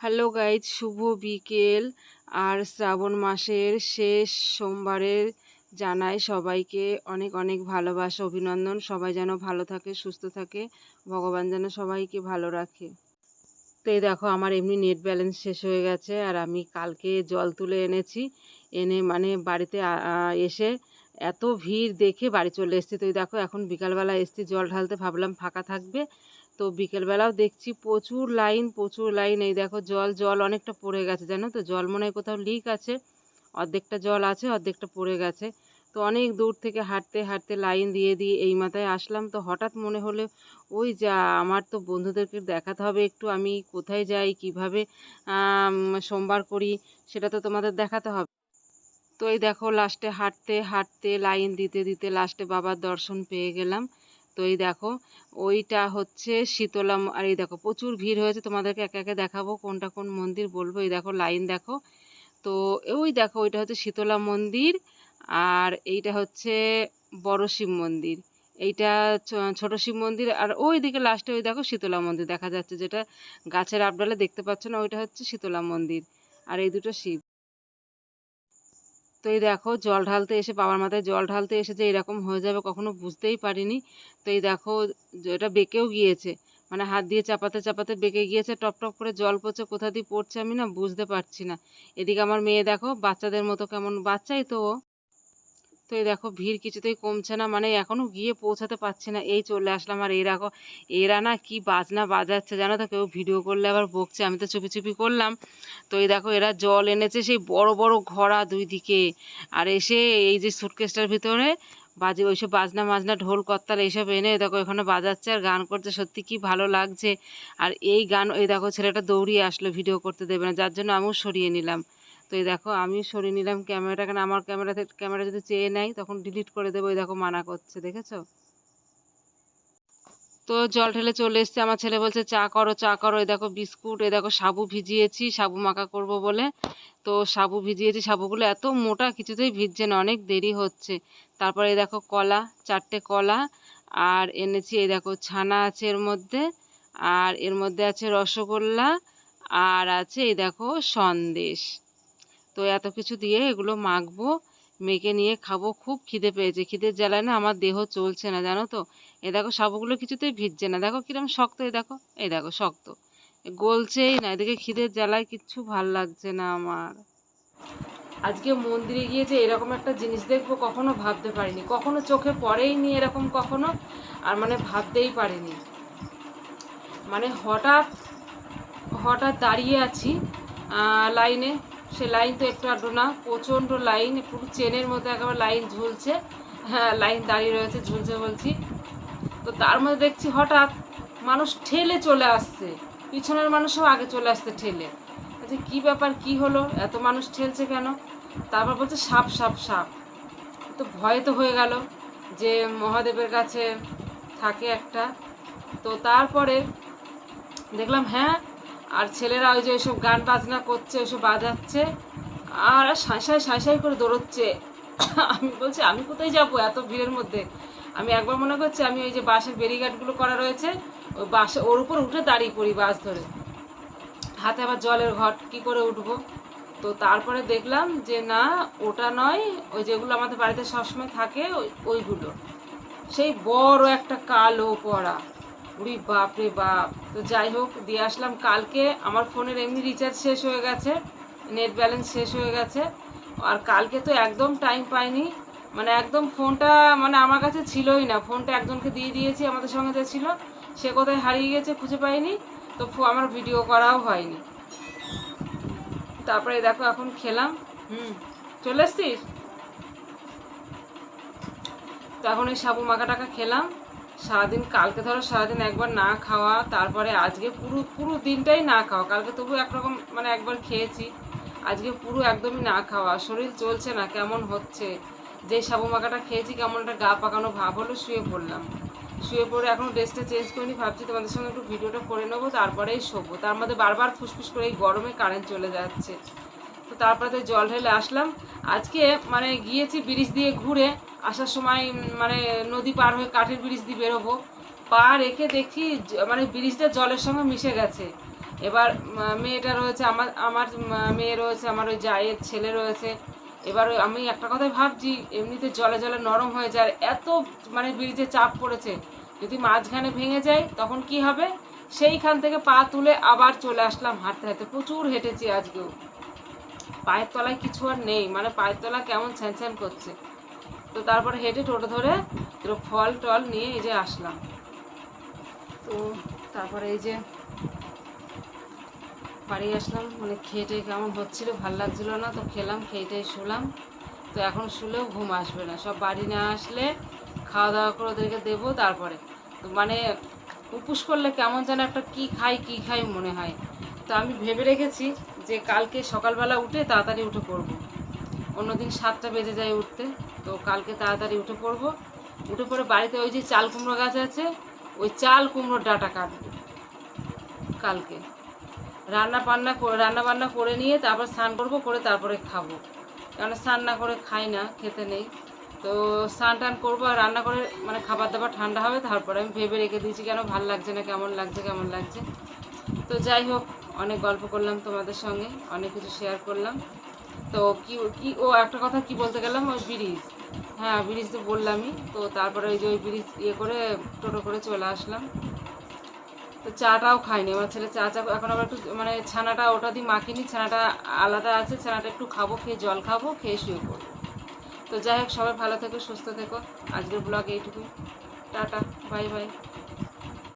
Hello guys, শুভ বিকেল। আর শ্রাবণ মাসের শেষ সোমবারের জানাই সবাইকে অনেক অনেক ভালোবাসা, অভিনন্দন। সবাই যেন ভালো থাকে, সুস্থ থাকে। ভগবান যেন সবাইকে ভালো রাখে। তো দেখো, আমার এমনি নেট ব্যালেন্স শেষ হয়ে গেছে আর আমি কালকে জল তুলে এনেছি। এনে মানে বাড়িতে এসে এত ভিড় দেখে বাড়ি চলে এসেছি। তো দেখো, এখন বিকালবেলা এসেছি, জল ঢালতে। ভাবলাম ফাঁকা থাকবে। তো বিকেলবেলাও দেখছি প্রচুর লাইন প্রচুর লাইন। এই দেখো জল জল অনেকটা পড়ে গেছে, জানো তো? জল মনে হয় কোথাও লিক আছে। অর্ধেকটা জল আছে, অর্ধেকটা পড়ে গেছে। তো অনেক দূর থেকে হাঁটতে হাঁটতে লাইন দিয়ে দিয়ে এই মাথায় আসলাম। তো হঠাৎ মনে হলে, ওই যা, আমার তো বন্ধুদেরকে দেখাতে হবে একটু, আমি কোথায় যাই, কীভাবে সোমবার করি, সেটা তো তোমাদের দেখাতে হবে। তো এই দেখো, লাস্টে হাঁটতে হাঁটতে, লাইন দিতে দিতে লাস্টে বাবার দর্শন পেয়ে গেলাম। তো এই দেখো, ওইটা হচ্ছে শীতলা আর এই দেখো, প্রচুর ভিড় হয়েছে, তোমাদেরকে একে একে দেখাবো কোনটা কোন মন্দির বলব। এই দেখো, লাইন দেখো। তো ওই দেখো, ওইটা হচ্ছে শীতলা মন্দির, আর এইটা হচ্ছে বড় শিব মন্দির। এইটা ছোট শিব মন্দির, আর ওই দিকে লাস্টে ওই দেখো শীতলা মন্দির দেখা যাচ্ছে, যেটা গাছের আবডালে দেখতে পাচ্ছ না, ওইটা হচ্ছে শীতলা মন্দির, আর এই দুটো শিব। তো এই দেখো জল ঢালতে এসে বাবার মাথায় জল ঢালতে এসে যে এরকম হয়ে যাবে কখনো বুঝতেই পারিনি। তো এই দেখো এটা বেঁকেও গিয়েছে। মানে হাত দিয়ে চাপাতে চাপাতে বেঁকে গিয়েছে, টপ টপ করে জল পড়ছে, কোথা দিয়ে পড়ছে আমি না বুঝতে পারছি না। এদিকে আমার মেয়ে দেখো বাচ্চাদের মতো কেমন, বাচ্চাই তো ও। তো এই দেখো ভিড় কিছুতেই কমছে না মানে এখনও গিয়ে পৌঁছাতে পারছি না। এই চলে আসলাম আর দেখো, এরা না কি বাজনা বাজাচ্ছে জানো তো? কেউ ভিডিও করলে আবার বকছে, আমি তো চুপি চুপি করলাম। তো এই দেখো এরা জল এনেছে সেই বড় বড় ঘোড়া দুই দিকে আর এসে এই যে সুটকেসটার ভিতরে বাজে, ওইসব বাজনা মাজনা, ঢোল, করতাল এইসব এনে দেখো এখানে বাজাচ্ছে আর গান করছে, সত্যি কি ভালো লাগছে। আর এই গান, এই দেখো ছেলেটা দৌড়িয়ে আসলো, ভিডিও করতে দেবে না, যার জন্য আমিও সরিয়ে নিলাম। তো এই দেখো, আমি সরিয়ে নিলাম ক্যামেরাটা। কেন আমার ক্যামেরা ক্যামেরা যদি চেয়ে নেয়, তখন ডিলিট করে দেবো। এই দেখো, মানা করছে, দেখেছ? তো জল ঢেলে চলে এসছে। আমার ছেলে বলছে, চা করো চা করো। এই দেখো, বিস্কুট, এই দেখো, সাবু ভিজিয়েছি। সাবু মাখা করব বলে। তো সাবু ভিজিয়েছি। সাবুগুলো এত মোটা, কিছুতেই ভিজছে না, অনেক দেরি হচ্ছে। তারপরে এই দেখো, কলা, চারটে কলা। আর এনেছি, এই দেখো, ছানা আছে এর মধ্যে। আর এর মধ্যে আছে রসগোল্লা। আর আছে, এই দেখো, সন্দেশ। তো এত কিছু দিয়ে এগুলো মাখবো, মেখে নিয়ে খাব। খুব খিদে পেয়েছে। খিদের জ্বালায় না আমার দেহ চলছে না, জানো তো? এ দেখো, সাবুগুলো কিছুতেই ভিজছে না। দেখো কিরম শক্ত এই দেখো এই দেখো শক্ত। গলছেই না, এদিকে খিদের জ্বালায় কিচ্ছু ভালো লাগছে না আমার। আজকে মন্দিরে গিয়ে যে এরকম একটা জিনিস দেখব কখনো ভাবতে পারিনি। কখনো চোখে পড়েই নি এরকম কখনো, আর মানে ভাবতেই পারিনি। মানে হঠাৎ হঠাৎ দাঁড়িয়ে আছি লাইনে। সে লাইন তো একটু আধটু না, প্রচণ্ড লাইন পুরো চেনের মধ্যে একেবারে লাইন ঝুলছে। হ্যাঁ লাইন দাঁড়িয়ে রয়েছে, ঝুলছে বলছি। তো তার মধ্যে দেখছি হঠাৎ মানুষ ঠেলে চলে আসছে। পিছনের মানুষও আগে চলে আসছে ঠেলে। আচ্ছা কী ব্যাপার, কি হলো? এত মানুষ ঠেলছে কেন? তারপর বলছে, সাপ সাপ সাপ। তো ভয় তো হয়ে গেল যে মহাদেবের কাছে থাকে একটা। তো তারপরে দেখলাম হ্যাঁ আর ছেলেরা ওই যে ওইসব গান বাজনা করছে ওইসব বাজাচ্ছে, আর সাঁই সাঁই সাঁই সাঁই করে দৌড়চ্ছে। আমি বলছি, আমি কোথায় যাব এত ভিড়ের মধ্যে? আমি একবার মনে করছি, আমি ওই যে বাসের বেরিঘাটগুলো করা রয়েছে, ওই বাসে ওর উপর উঠে দাঁড়িয়ে পড়ি বাস ধরে। হাতে আবার জলের ঘট, কি করে উঠবো? তো তারপরে দেখলাম যে, না, ওটা নয়, ওই যেগুলো আমাদের বাড়িতে সবসময় থাকে, ওই- ওইগুলো। সেই বড় একটা কালো পড়া উড়ি, বাপ রে বাপ। তো যাই হোক, দিয়ে আসলাম কালকে। আমার ফোনের এমনি রিচার্জ শেষ হয়ে গেছে নেট ব্যালেন্স শেষ হয়ে গেছে। আর কালকে তো একদম টাইম পাইনি। মানে একদম ফোনটা মানে আমার কাছে ছিলই না। ফোনটা একজনকে দিয়ে দিয়েছি, আমাদের সঙ্গে যে ছিল, সে কোথায় হারিয়ে গেছে খুঁজে পাইনি। তো আমার ভিডিও করাও হয়নি। তারপরে দেখো এখন খেলাম। হুম, চলে এসছিস? তো এখন এই সাবু মাখা টাকা খেলাম। সারাদিন, কালকে ধরো সারাদিন একবার না খাওয়া, তারপরে আজকে পুরো পুরো দিনটাই না খাওয়া। কালকে তবু একরকম মানে একবার খেয়েছি। আজকে পুরো একদমই না খাওয়া। শরীর চলছে না, কেমন হচ্ছে? যে সাবু মাখাটা খেয়েছি, কেমন একটা গা পাকানো ভাব হলো, শুয়ে পড়লাম। শুয়ে পড়ে এখন ড্রেসটা চেঞ্জ করিনি, ভাবছি তোমাদের সঙ্গে একটু ভিডিওটা করে নেব, তারপরেই শোবো। তার মধ্যে বারবার ফুসফুস করে এই গরমে কারেন্ট চলে যাচ্ছে। তো তারপরে তো জল ঢেলে আসলাম। আজকে মানে গিয়েছি ব্রিজ দিয়ে ঘুরে, আসার সময় মানে নদী পার হয়ে কাঠের ব্রিজ দিয়ে বেরোবো। পা রেখে দেখি মানে ব্রিজটা জলের সঙ্গে মিশে গেছে। এবার মেয়েটা রয়েছে, আমার আমার মেয়ে রয়েছে, আমার ওই জায়ের ছেলে রয়েছে। এবার আমি একটা কথাই ভাবছি, এমনিতে জলে জলে নরম হয়ে যায় এত মানে ব্রিজে চাপ পড়েছে। যদি মাঝখানে ভেঙে যায়, তখন কি হবে? সেইখান থেকে পা তুলে আবার চলে আসলাম হাঁটতে হাঁটতে। প্রচুর হেঁটেছি আজকেও। পায়ের তলায় কিছু আর নেই মানে পায়ের তলা কেমন ছ্যান করছে। তো তারপরে হেঁটে টোটো ধরে তো ফল টল নিয়ে এই যে আসলাম। তো তারপরে এই যে বাড়ি আসলাম মানে খেটে কেমন হচ্ছিল, ভালো লাগছিল না, তো খেলাম খেয়ে শুলাম। তো এখন শুলেও ঘুম আসবে না, সব বাড়ি না আসলে খাওয়া দাওয়া করে ওদেরকে দেবো তারপরে। তো মানে উপোস করলে কেমন যেন একটা কি খাই কি খাই মনে হয়। তো আমি ভেবে রেখেছি যে কালকে সকালবেলা উঠে তাড়াতাড়ি উঠে পড়ব। অন্যদিন সাতটা বেজে যায় উঠতে, তো কালকে তাড়াতাড়ি উঠে পড়ব। উঠে পড়ে বাড়িতে ওই যে চাল কুমড়ো গাছ আছে, ওই চাল কুমড়োর ডাটা কাটবো কালকে। রান্না করে রান্না বান্না করে নিয়ে তারপর স্নান করব, করে তারপরে খাব। কারণ স্নান না করে খাই না, খেতে নেই। তো স্নান টান করব আর রান্না করে মানে খাবার দাবার ঠান্ডা হবে, তারপরে আমি ভেবে রেখে দিয়েছি কেন ভালো লাগছে না, কেমন লাগছে কেমন লাগছে। তো যাই হোক অনেক গল্প করলাম তোমাদের সঙ্গে, অনেক কিছু শেয়ার করলাম। তো কি কি, ও একটা কথা কি বলতে গেলাম? ওই ব্রিজ। হ্যাঁ ব্রিজ তো বললামই। তো তারপরে ওই যে ওই ব্রিজ ইয়ে করে টোটো করে চলে আসলাম। তো চাটাও খাইনি। আমার ছেলে চা চা, এখন আবার একটু মানে ছানাটা ওটা দিয়ে মাখিনি। ছানাটা আলাদা আছে। ছানাটা একটু খাব, খেয়ে জল খাব, খেয়ে শুয়ে পড়ব। তো যাই হোক, সবাই ভালো থেকো, সুস্থ থেকো। আজকের ব্লগ এইটুকুই। Tata bye bye